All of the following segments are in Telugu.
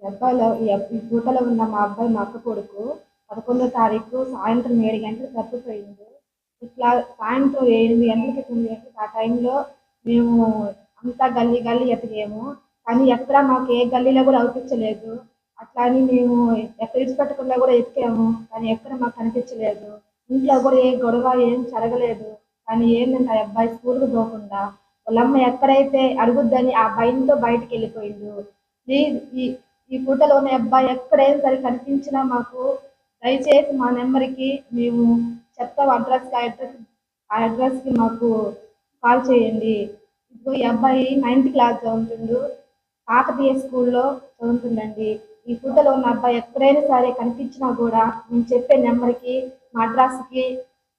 ఈ అబ్బాయిలో ఈ ఉన్న మా అబ్బాయి మా అక్క కొడుకు పదకొండో తారీఖు సాయంత్రం ఏడు గంటలకు తప్పిపోయింది ఇట్లా సాయంత్రం ఎనిమిది గంటలకి తొమ్మిది గంటలకి ఆ టైంలో మేము అంతా గల్లీ గల్లీ ఎతికాము. కానీ ఎక్కడ మాకు ఏ గల్లీలో కూడా అవుపించలేదు అట్లా అని మేము ఎక్కడ ఇడిచిపెట్టకుండా కూడా ఎతికాము. కానీ ఎక్కడ మాకు కనిపించలేదు. ఇంట్లో కూడా ఏ గొడవ ఏం జరగలేదు. కానీ ఏంటంటే ఆ అబ్బాయి స్కూల్కి పోకుండా వాళ్ళమ్మ ఎక్కడైతే అడుగుద్దని ఆ భయంతో బయటకు వెళ్ళిపోయిండు ఈ ఈ ఫోటోలో ఉన్న అబ్బాయి ఎక్కడైనా సరే కనిపించినా మాకు దయచేసి మా నెంబర్కి మేము చెప్తాం అడ్రస్ ఆ అడ్రస్ ఆ అడ్రస్కి మాకు కాల్ చేయండి. ఇప్పుడు ఈ అబ్బాయి నైన్త్ క్లాస్ చదువుతుండు కాకతీయ స్కూల్లో చదువుతుండండి. ఈ ఫోటోలో ఉన్న అబ్బాయి ఎక్కడైనా సరే కనిపించినా కూడా మేము చెప్పే నెంబర్కి మా అడ్రస్కి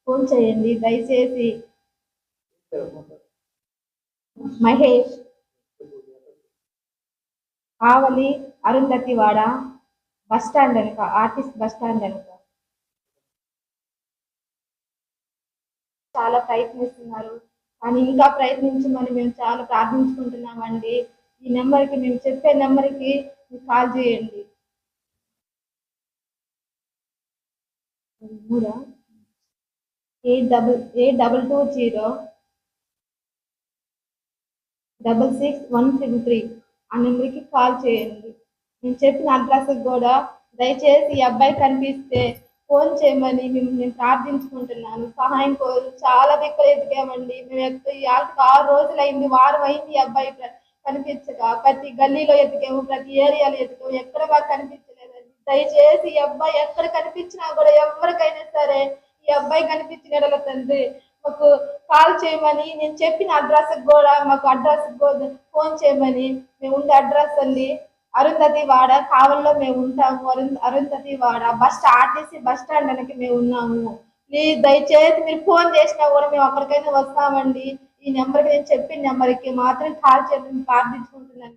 ఫోన్ చేయండి దయచేసి. మహేష్. ఆవలి అరుంధతి వాడ బస్ స్టాండ్ వెనుక ఆర్టిస్ట్ బస్ స్టాండ్ వెనుక. చాలా ప్రయత్నిస్తున్నారు. కానీ ఇంకా ప్రయత్నించమని మేము చాలా ప్రార్థించుకుంటున్నామండి. ఈ నెంబర్కి మేము చెప్పే నెంబర్కి కాల్ చేయండి. మూడా eight double eight double two zero double six one triple three ఆ నెంబర్కి కాల్ చేయండి. నేను చెప్పిన అడ్రస్కి కూడా దయచేసి ఈ అబ్బాయి కనిపిస్తే ఫోన్ చేయమని మేము నేను ప్రార్థించుకుంటున్నాను. సహాయం కోరు. చాలా దిక్కులు ఎదిగామండి. మేము ఆరు రోజులు అయింది వారం అయింది ఈ అబ్బాయి కనిపించగా. కనిపించక ప్రతి గల్లీలో ఎదిగాము ప్రతి ఏరియాలో ఎదిగాము. ఎక్కడ మాకు కనిపించలేదండి. దయచేసి ఈ అబ్బాయి ఎక్కడ కనిపించినా కూడా ఎవరికైనా సరే ఈ అబ్బాయి కనిపించిన తండ్రి. మాకు కాల్ చేయమని నేను చెప్పిన అడ్రస్ కూడా మాకు అడ్రస్ ఫోన్ చేయమని మేము ఉండే అడ్రస్ అండి అరుంధతి వాడ కావల్లో మేము ఉంటాము. అరుం అరుంధతి వాడ బస్ ఆర్టీసీ బస్ స్టాండ్ అనకి మేము ఉన్నాము. ప్లీజ్ దయచేసి మీరు ఫోన్ చేసినా కూడా మేము అక్కడికైనా వస్తామండి. ఈ నెంబర్కి నేను చెప్పిన నెంబర్కి మాత్రం కాల్ చేయమని ప్రార్థించుకుంటున్నాను.